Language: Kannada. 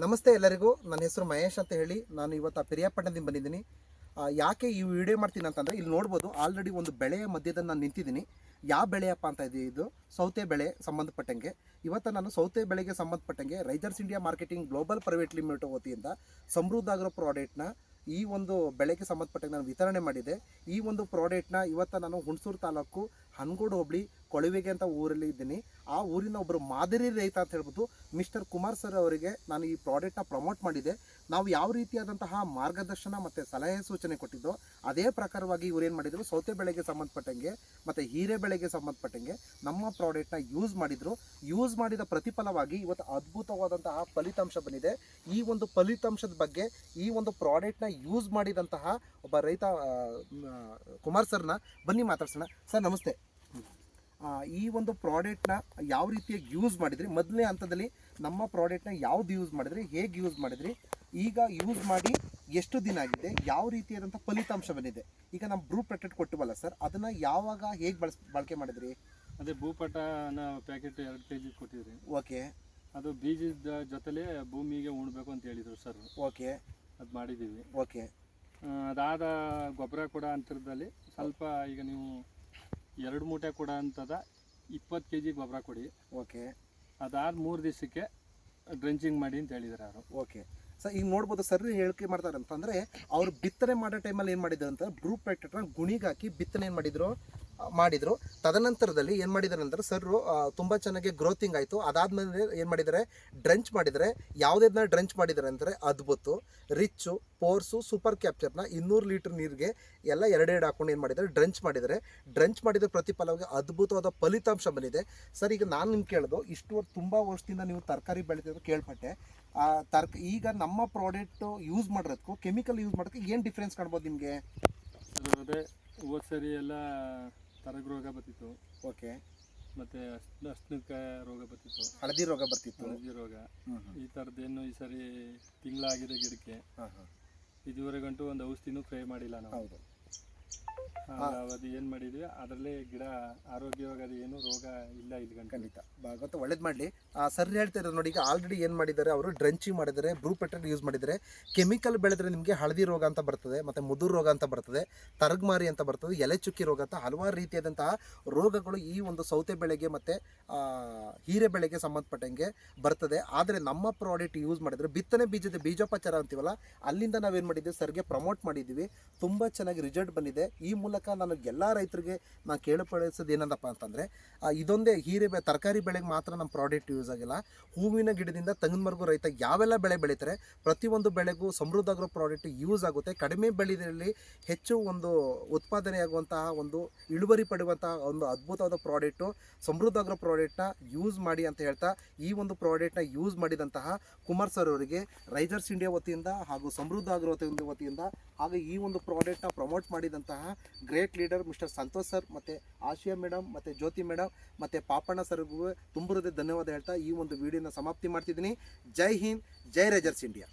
ನಮಸ್ತೆ ಎಲ್ಲರಿಗೂ. ನನ್ನ ಹೆಸರು ಮಹೇಶ್ ಅಂತ ಹೇಳಿ ನಾನು ಇವತ್ತು ಪಿರಿಯಾಪಟ್ಟಣದಿಂದ ಬಂದಿದ್ದೀನಿ. ಯಾಕೆ ಈ ವಿಡಿಯೋ ಮಾಡ್ತೀನಿ ಅಂತಂದರೆ ಇಲ್ಲಿ ನೋಡ್ಬೋದು ಆಲ್ರೆಡಿ ಒಂದು ಬೆಳೆಯ ಮಧ್ಯದಲ್ಲಿ ನಾನು ನಿಂತಿದ್ದೀನಿ. ಯಾವ ಬೆಳೆಯಪ್ಪ ಅಂತ ಇದೆ ಇದು? ಸೌತೆ ಬೆಳೆ ಸಂಬಂಧಪಟ್ಟಂಗೆ. ಇವತ್ತು ನಾನು ಸೌತೆ ಬೆಳೆಗೆ ಸಂಬಂಧಪಟ್ಟಂಗೆ ರೈತರ್ಸ್ India marketing global private limited ವತಿಯಿಂದ ಸಮೃದ್ಧ ಆಗಿರೋ ಪ್ರಾಡಕ್ಟ್ನ ಈ ಒಂದು ಬೆಳೆಗೆ ಸಂಬಂಧಪಟ್ಟಂಗೆ ನಾನು ವಿತರಣೆ ಮಾಡಿದೆ. ಈ ಒಂದು ಪ್ರಾಡಕ್ಟ್ನ ಇವತ್ತು ನಾನು ಹುಣಸೂರು ತಾಲೂಕು ಹನಗೋಡು ಹೋಬಳಿ ಕೊಳವೆಗೆ ಅಂತ ಊರಲ್ಲಿ ಇದ್ದೀನಿ. ಆ ಊರಿನ ಒಬ್ಬರು ಮಾದರಿ ರೈತ ಅಂತ ಹೇಳ್ಬೋದು ಮಿಸ್ಟರ್ ಕುಮಾರ್ ಸರ್ ಅವರಿಗೆ ನಾನು ಈ ಪ್ರಾಡಕ್ಟ್ನ ಪ್ರಮೋಟ್ ಮಾಡಿದೆ. ನಾವು ಯಾವ ರೀತಿಯಾದಂತಹ ಮಾರ್ಗದರ್ಶನ ಮತ್ತು ಸಲಹೆ ಸೂಚನೆ ಕೊಟ್ಟಿದ್ದೋ ಅದೇ ಪ್ರಕಾರವಾಗಿ ಇವ್ರು ಏನು ಮಾಡಿದರು? ಸೌತೆ ಬೆಳೆಗೆ ಸಂಬಂಧಪಟ್ಟಂಗೆ ಮತ್ತು ಹೀರೆ ಬೆಳೆಗೆ ಸಂಬಂಧಪಟ್ಟಂಗೆ ನಮ್ಮ ಪ್ರಾಡಕ್ಟ್ನ ಯೂಸ್ ಮಾಡಿದರು. ಯೂಸ್ ಮಾಡಿದ ಪ್ರತಿಫಲವಾಗಿ ಇವತ್ತು ಅದ್ಭುತವಾದಂತಹ ಫಲಿತಾಂಶ ಬಂದಿದೆ. ಈ ಒಂದು ಫಲಿತಾಂಶದ ಬಗ್ಗೆ ಈ ಒಂದು ಪ್ರಾಡಕ್ಟ್ನ ಯೂಸ್ ಮಾಡಿದಂತಹ ಒಬ್ಬ ರೈತ ಕುಮಾರ್ ಸರ್ನ ಬನ್ನಿ ಮಾತಾಡ್ಸೋಣ. ಸರ್, ನಮಸ್ತೆ. ಈ ಒಂದು ಪ್ರಾಡಕ್ಟ್ನ ಯಾವ ರೀತಿಯಾಗಿ ಯೂಸ್ ಮಾಡಿದ್ರಿ? ಮೊದಲನೇ ಹಂತದಲ್ಲಿ ನಮ್ಮ ಪ್ರಾಡಕ್ಟ್ನ ಯಾವ್ದು ಯೂಸ್ ಮಾಡಿದ್ರಿ? ಹೇಗೆ ಯೂಸ್ ಮಾಡಿದ್ರಿ? ಈಗ ಯೂಸ್ ಮಾಡಿ ಎಷ್ಟು ದಿನ ಆಗಿದೆ? ಯಾವ ರೀತಿಯಾದಂಥ ಫಲಿತಾಂಶ ಬಂದಿದೆ? ಈಗ ನಮ್ಮ ಬ್ರೂ ಪ್ಯಾಕೆಟ್ ಕೊಟ್ಟಿವಲ್ಲ ಸರ್ ಅದನ್ನು ಯಾವಾಗ ಹೇಗೆ ಬಳಸ್ ಬಳಕೆ ಮಾಡಿದ್ರಿ? ಅದೇ ಭೂಪಟನ ಪ್ಯಾಕೆಟ್ ಎರಡು ಕೆ ಜಿ ಕೊಟ್ಟಿದ್ರಿ. ಓಕೆ. ಅದು ಬೀಜದ ಜೊತೆಲೆ ಭೂಮಿಗೆ ಉಣ್ಬೇಕು ಅಂತ ಹೇಳಿದ್ರು ಸರ್ ಓಕೆ. ಅದು ಮಾಡಿದ್ದೀವಿ. ಓಕೆ. ಅದಾದ ಗೊಬ್ಬರ ಕೂಡ ಅಂತರದಲ್ಲಿ ಸ್ವಲ್ಪ ಈಗ ನೀವು ಎರಡು ಮೂಟೆ ಕೊಡ ಅಂತದ ಇಪ್ಪತ್ತು ಕೆ ಜಿ ಗೊಬ್ಬರ ಕೊಡಿ. ಓಕೆ. ಅದಾದ ಮೂರು ದಿವಸಕ್ಕೆ ಡ್ರೆಂಚಿಂಗ್ ಮಾಡಿ ಅಂತ ಹೇಳಿದ್ರು ಅವರು. ಓಕೆ. ಸರ್ ಈಗ ನೋಡ್ಬೋದು ಸರ್ ಹೇಳಿಕೆ ಮಾಡ್ತಾರೆ ಅಂತಂದರೆ ಅವ್ರು ಬಿತ್ತನೆ ಮಾಡೋ ಟೈಮಲ್ಲಿ ಏನು ಮಾಡಿದ್ರು ಅಂತ ಬ್ರೂ ಪ್ಯಾಕೆಟ್ನ ಗುಣಿಗಾಕಿ ಬಿತ್ತನೆ ಏನು ಮಾಡಿದ್ರು? ಮಾಡಿದ್ರು. ತದನಂತರದಲ್ಲಿ ಏನು ಮಾಡಿದ್ದಾರೆ ಅಂದ್ರೆ ಸರ್ ತುಂಬ ಚೆನ್ನಾಗಿ ಗ್ರೋತಿಂಗ್ ಆಯಿತು. ಅದಾದ್ಮೇಲೆ ಏನು ಮಾಡಿದ್ದಾರೆ ಡ್ರಂಚ್ ಮಾಡಿದರೆ ಯಾವುದನ್ನ ಡ್ರಂಚ್ ಮಾಡಿದ್ದಾರೆ ಅಂದರೆ ಅದ್ಭುತ ರಿಚ್ಚು ಪೋರ್ಸು ಸೂಪರ್ ಕ್ಯಾಪ್ಚರ್ನ ಇನ್ನೂರು ಲೀಟ್ರ್ ನೀರಿಗೆ ಎಲ್ಲ ಎರಡೆರಡು ಹಾಕೊಂಡು ಏನು ಮಾಡಿದ್ದಾರೆ ಡ್ರಂಚ್ ಮಾಡಿದರೆ ಡ್ರಂಚ್ ಮಾಡಿದ ಪ್ರತಿಫಲವಾಗಿ ಅದ್ಭುತವಾದ ಫಲಿತಾಂಶ ಬಂದಿದೆ. ಸರ್ ಈಗ ನಾನು ನಿಮ್ಗೆ ಕೇಳೋದು ಇಷ್ಟು ತುಂಬ ವರ್ಷದಿಂದ ನೀವು ತರಕಾರಿ ಬೆಳೆದಿರೋದು ಕೇಳ್ಪಟ್ಟೆ. ತರ್ಕ, ಈಗ ನಮ್ಮ ಪ್ರಾಡಕ್ಟ್ ಯೂಸ್ ಮಾಡೋದಕ್ಕೂ ಕೆಮಿಕಲ್ ಯೂಸ್ ಮಾಡೋದಕ್ಕೆ ಏನು ಡಿಫ್ರೆನ್ಸ್ ಕಾಣ್ಬೋದು ನಿಮಗೆ? ಅದೇ ಹೋದ ಸರಿ ಎಲ್ಲ ತರಗ ರೋಗ ಬರ್ತಿತ್ತು. ಓಕೆ. ಮತ್ತೆ ಅಸ್ನಕ ರೋಗ ಬರ್ತಿತ್ತು. ಹಳದಿ ರೋಗ ಬರ್ತಿತ್ತು. ಹಳದಿ ರೋಗ. ಈ ಥರದ್ದೇನು ಈ ಸರಿ ತಿಂಗಳಾಗಿದೆ ಗಿಡಕ್ಕೆ. ಇದುವರೆಗಂಟು ಒಂದು ಔಷಧಿನೂ ಫ್ರೈ ಮಾಡಿಲ್ಲ ನಾವು. ಹೌದು. ಅದು ಏನು ಮಾಡಿದ್ವಿ? ಅದರಲ್ಲಿ ಗಿಡ ಆರೋಗ್ಯವಾಗಿ ಅದು ಏನು ರೋಗ ಇಲ್ಲ ಇಲ್ಲಿ ಖಂಡಿತ. ಗೊತ್ತು ಒಳ್ಳೇದು ಮಾಡಲಿ. ಸರ್ ಹೇಳ್ತಾ ಇರೋದು ನೋಡಿ ಈಗ ಆಲ್ರೆಡಿ ಏನು ಮಾಡಿದ್ದಾರೆ ಅವರು ಡ್ರೆಂಚಿ ಮಾಡಿದ್ದಾರೆ ಬ್ರೂ ಪೆಟ್ರೋಲ್ ಯೂಸ್ ಮಾಡಿದರೆ ಕೆಮಿಕಲ್ ಬೆಳೆದ್ರೆ ನಿಮಗೆ ಹಳದಿ ರೋಗ ಅಂತ ಬರ್ತದೆ ಮತ್ತು ಮುದುರು ರೋಗ ಅಂತ ಬರ್ತದೆ ತರಗ್ಮಾರಿ ಅಂತ ಬರ್ತದೆ ಎಲೆ ಚುಕ್ಕಿ ರೋಗ ಅಂತ ಹಲವಾರು ರೀತಿಯಾದಂತಹ ರೋಗಗಳು ಈ ಒಂದು ಸೌತೆ ಬೆಳೆಗೆ ಮತ್ತು ಹೀರೆ ಬೆಳೆಗೆ ಸಂಬಂಧಪಟ್ಟಂಗೆ ಬರ್ತದೆ. ಆದರೆ ನಮ್ಮ ಪ್ರಾಡಕ್ಟ್ ಯೂಸ್ ಮಾಡಿದರೆ ಬಿತ್ತನೆ ಬೀಜದ ಬೀಜೋಪಚಾರ ಅಂತೀವಲ್ಲ ಅಲ್ಲಿಂದ ನಾವೇನು ಮಾಡಿದ್ದೀವಿ ಸರ್ಗೆ ಪ್ರಮೋಟ್ ಮಾಡಿದ್ದೀವಿ. ತುಂಬ ಚೆನ್ನಾಗಿ ರಿಸಲ್ಟ್ ಬಂದಿದೆ. ಈ ಮೂಲಕ ನಾನು ಎಲ್ಲ ರೈತರಿಗೆ ನಾನು ಕೇಳಪಡಿಸೋದು ಏನಂದಪ್ಪ ಅಂತಂದರೆ ಇದೊಂದೇ ಹೀರೆ ತರಕಾರಿ ಬೆಳೆಗೆ ಮಾತ್ರ ನಮ್ಮ ಪ್ರಾಡಕ್ಟ್ ಯೂಸ್ ಆಗಿಲ್ಲ. ಹೂವಿನ ಗಿಡದಿಂದ ತೆಂಗಿನವರೆಗೂ ರೈತ ಯಾವೆಲ್ಲ ಬೆಳೆ ಬೆಳೀತಾರೆ, ಪ್ರತಿಯೊಂದು ಬೆಳೆಗೂ ಸಮೃದ್ಧ ಆಗಿರೋ ಪ್ರಾಡಕ್ಟ್ ಯೂಸ್ ಆಗುತ್ತೆ. ಕಡಿಮೆ ಬೆಳೆದಲ್ಲಿ ಹೆಚ್ಚು ಒಂದು ಉತ್ಪಾದನೆಯಾಗುವಂತಹ ಒಂದು ಇಳುವರಿ ಪಡೆಯುವಂತಹ ಒಂದು ಅದ್ಭುತವಾದ ಪ್ರಾಡಕ್ಟು ಸಮೃದ್ಧ ಆಗಿರೋ ಪ್ರಾಡಕ್ಟ್ನ ಯೂಸ್ ಮಾಡಿ ಅಂತ ಹೇಳ್ತಾ ಈ ಒಂದು ಪ್ರಾಡಕ್ಟ್ನ ಯೂಸ್ ಮಾಡಿದಂತಹ ಕುಮಾರ್ ಸರ್ ಅವರಿಗೆ ರೈಜರ್ಸ್ ಇಂಡಿಯಾ ವತಿಯಿಂದ ಹಾಗೂ ಸಮೃದ್ಧ ಆಗಿರೋ ವತಿಯಿಂದ, ಹಾಗೂ ಈ ಒಂದು ಪ್ರಾಡಕ್ಟ್ನ ಪ್ರಮೋಟ್ ಮಾಡಿದಂತಹ great leader mister Santosh sir, ಮತ್ತು ಆಶಿಯಾ ಮೇಡಮ್ ಮತ್ತು ಜ್ಯೋತಿ ಮೇಡಮ್ ಮತ್ತು ಪಾಪಣ್ಣ ಸರ್ಗೂ ತುಂಬ ಹೃದಯ ಧನ್ಯವಾದ ಹೇಳ್ತಾ ಈ ಒಂದು ವಿಡಿಯೋನ ಸಮಾಪ್ತಿ ಮಾಡ್ತಿದ್ದೀನಿ. ಜೈ ಹಿಂದ್, ಜೈ ರೇಜರ್ಸ್ ಇಂಡಿಯಾ.